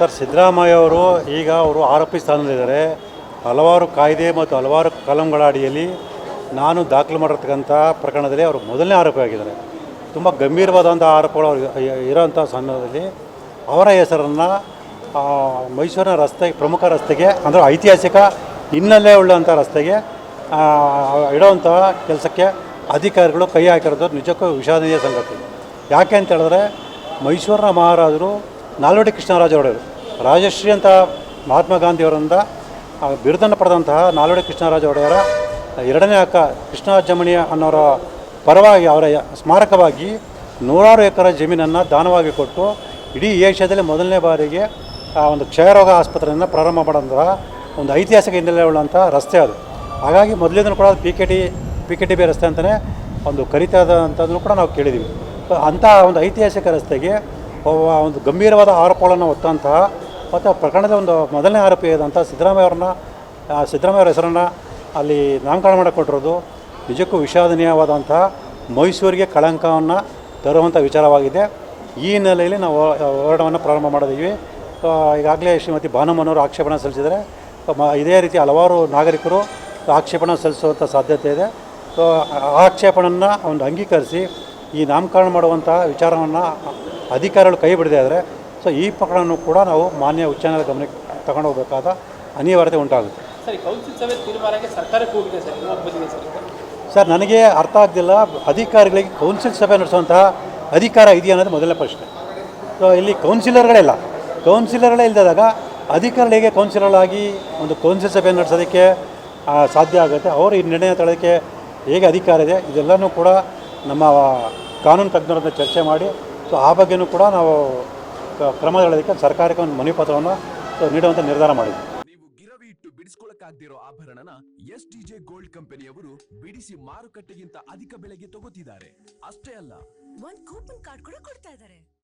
Sir, Siddaramaiah ಅವರು ಈಗ ಅವರು ಆರೋಪಿ ಸ್ಥಾನದಲ್ಲಿದ್ದಾರೆ. ಹಲವಾರು ಕಾಯ್ದೆ ಮತ್ತು ಹಲವಾರು ಕಲಂಗಳ ಅಡಿಯಲ್ಲಿ ನಾನು ದಾಖಲು ಮಾಡಿರ್ತಕ್ಕಂಥ ಪ್ರಕರಣದಲ್ಲಿ ಅವರು ಮೊದಲನೇ ಆರೋಪಿ ಆಗಿದ್ದಾರೆ. ತುಂಬ ಗಂಭೀರವಾದಂಥ ಆರೋಪಗಳು ಅವ್ರು ಇ- ಇರೋಂಥ ಸಂದರ್ಭದಲ್ಲಿ ಅವರ ಹೆಸರನ್ನು ಮೈಸೂರಿನ ರಸ್ತೆ, ಪ್ರಮುಖ ರಸ್ತೆಗೆ, ಅಂದರೆ ಐತಿಹಾಸಿಕ ಹಿನ್ನೆಲೆ ಉಳ್ಳಂಥ ರಸ್ತೆಗೆ ಇಡೋವಂಥ ಕೆಲಸಕ್ಕೆ ಅಧಿಕಾರಿಗಳು ಕೈ ಹಾಕಿರೋದು ನಿಜಕ್ಕೂ ವಿಷಾದನೀಯ ಸಂಗತಿ. ಯಾಕೆ ಅಂತ ಹೇಳಿದ್ರೆ ಮೈಸೂರಿನ ಮಹಾರಾಜರು ನಾಲ್ವಡಿ ಕೃಷ್ಣರಾಜ ಒಡೆಯರು ರಾಜಶ್ರೀ ಅಂತ ಮಹಾತ್ಮ ಗಾಂಧಿಯವರಿಂದ ಬಿರುದನ್ನು ಪಡೆದಂತಹ ನಾಲ್ವಡಿ ಕೃಷ್ಣರಾಜ ಒಡೆಯರ ಎರಡನೇ ಅಕ್ಕ ಕೃಷ್ಣಾಜಮಣಿ ಅನ್ನೋರ ಪರವಾಗಿ ಅವರ ಸ್ಮಾರಕವಾಗಿ ನೂರಾರು ಎಕರೆ ಜಮೀನನ್ನು ದಾನವಾಗಿ ಕೊಟ್ಟು ಇಡೀ ಏಷ್ಯಾದಲ್ಲಿ ಮೊದಲನೇ ಬಾರಿಗೆ ಆ ಒಂದು ಕ್ಷಯರೋಗ ಆಸ್ಪತ್ರೆಯನ್ನು ಪ್ರಾರಂಭ ಮಾಡೋಂತಹ ಒಂದು ಐತಿಹಾಸಿಕ ಹಿನ್ನೆಲೆ ಉಳ್ಳಂಥ ರಸ್ತೆ ಅದು. ಹಾಗಾಗಿ ಮೊದಲಿಂದಲೂ ಕೂಡ P K T P K T B ರಸ್ತೆ ಅಂತಲೇ ಒಂದು ಕರಿತಾದಂಥದ್ದು ಕೂಡ ನಾವು ಕೇಳಿದ್ದೀವಿ. ಅಂಥ ಒಂದು ಐತಿಹಾಸಿಕ ರಸ್ತೆಗೆ ಒಂದು ಗಂಭೀರವಾದ ಆರೋಪಗಳನ್ನು ಹೊತ್ತಂತಹ ಮತ್ತು ಪ್ರಕರಣದ ಒಂದು ಮೊದಲನೇ ಆರೋಪಿ ಆದಂಥ ಸಿದ್ದರಾಮಯ್ಯ ಅವ್ರನ್ನ ಸಿದ್ದರಾಮಯ್ಯ ಅವರ ಹೆಸರನ್ನು ಅಲ್ಲಿ ನಾಮಕರಣ ಮಾಡಿಕೊಟ್ಟಿರೋದು. ನಿಜಕ್ಕೂ ವಿಷಾದನೀಯವಾದಂತಹ ಮೈಸೂರಿಗೆ ಕಳಂಕವನ್ನು ತರುವಂಥ ವಿಚಾರವಾಗಿದೆ. ಈ ಹಿನ್ನೆಲೆಯಲ್ಲಿ ನಾವು ಹೋರಾಟವನ್ನು ಪ್ರಾರಂಭ ಮಾಡಿದ್ದೀವಿ. ಈಗಾಗಲೇ ಶ್ರೀಮತಿ ಭಾನುಮನವರು ಆಕ್ಷೇಪಣೆ ಸಲ್ಲಿಸಿದರೆ ಇದೇ ರೀತಿ ಹಲವಾರು ನಾಗರಿಕರು ಆಕ್ಷೇಪಣೆ ಸಲ್ಲಿಸುವಂಥ ಸಾಧ್ಯತೆ ಇದೆ. ಆಕ್ಷೇಪಣೆಯನ್ನು ಒಂದು ಅಂಗೀಕರಿಸಿ ಈ ನಾಮಕರಣ ಮಾಡುವಂಥ ವಿಚಾರವನ್ನು ಅಧಿಕಾರಿಗಳು ಕೈ ಬಿಡದೆ ಆದರೆ ಸೊ ಈ ಪ್ರಕರಣ ಕೂಡ ನಾವು ಮಾನ್ಯ ಉಚ್ಚ ನ್ಯಾಯಾಲಯ ಗಮನಕ್ಕೆ ತಗೊಂಡು ಹೋಗಬೇಕಾದ ಅನಿವಾರ್ಯತೆ ಉಂಟಾಗುತ್ತೆ. ಸರ್ ನನಗೆ ಅರ್ಥ ಆಗ್ತಿಲ್ಲ ಅಧಿಕಾರಿಗಳಿಗೆ ಕೌನ್ಸಿಲ್ ಸಭೆ ನಡೆಸುವಂತಹ ಅಧಿಕಾರ ಇದೆಯಾ ಅನ್ನೋದು ಮೊದಲನೇ ಪ್ರಶ್ನೆ. ಸೊ ಇಲ್ಲಿ ಕೌನ್ಸಿಲರ್ಗಳೇ ಇಲ್ಲ ಕೌನ್ಸಿಲರ್ಗಳೇ ಇಲ್ಲದಾಗ ಅಧಿಕಾರಿಗಳಿಗೆ ಕೌನ್ಸಿಲರ್ಗಳಾಗಿ ಒಂದು ಕೌನ್ಸಿಲ್ ಸಭೆ ನಡೆಸೋದಕ್ಕೆ ಸಾಧ್ಯ ಆಗುತ್ತೆ ಅವರು ಈ ನಿರ್ಣಯ ತಳೋದಕ್ಕೆ ಹೇಗೆ ಅಧಿಕಾರ ಇದೆ ಇದೆಲ್ಲನೂ ಕೂಡ ನಮ್ಮ ಕಾನೂನು ತಜ್ಞರನ್ನ ಚರ್ಚೆ ಮಾಡಿ ಸೊ ಆ ಬಗ್ಗೆನೂ ಕೂಡ ನಾವು ಕ- ಕ್ರಮ ತಗೊಳ್ಳೋದಕ್ಕೆ ಸರ್ಕಾರಕ್ಕೆ ಒಂದು ಮನವಿ ಪತ್ರವನ್ನು ಸೊ ನೀಡುವಂಥ ನಿರ್ಧಾರ ಮಾಡಿದ್ವಿ. ನೀವು ಗಿರವಿ ಇಟ್ಟು ಬಿಡಿಸ್ಕೊಳಕ್ಕಾಗ್ದಿರೋ ಆಭರಣನ ಎಸ್ ಡಿಜೆ ಗೋಲ್ಡ್ ಕಂಪನಿಯವರು ಬಿಡಿಸಿ ಮಾರುಕಟ್ಟೆಗಿಂತ ಅಧಿಕ ಬೆಲೆಗೆ ತಗೋತಿದ್ದಾರೆ. ಅಷ್ಟೇ ಅಲ್ಲ. ಒಂದು ಕೂಪನ್ ಕಾರ್ಡ್ ಕೂಡ ಕೊಡ್ತಾ ಇದ್ದಾರೆ.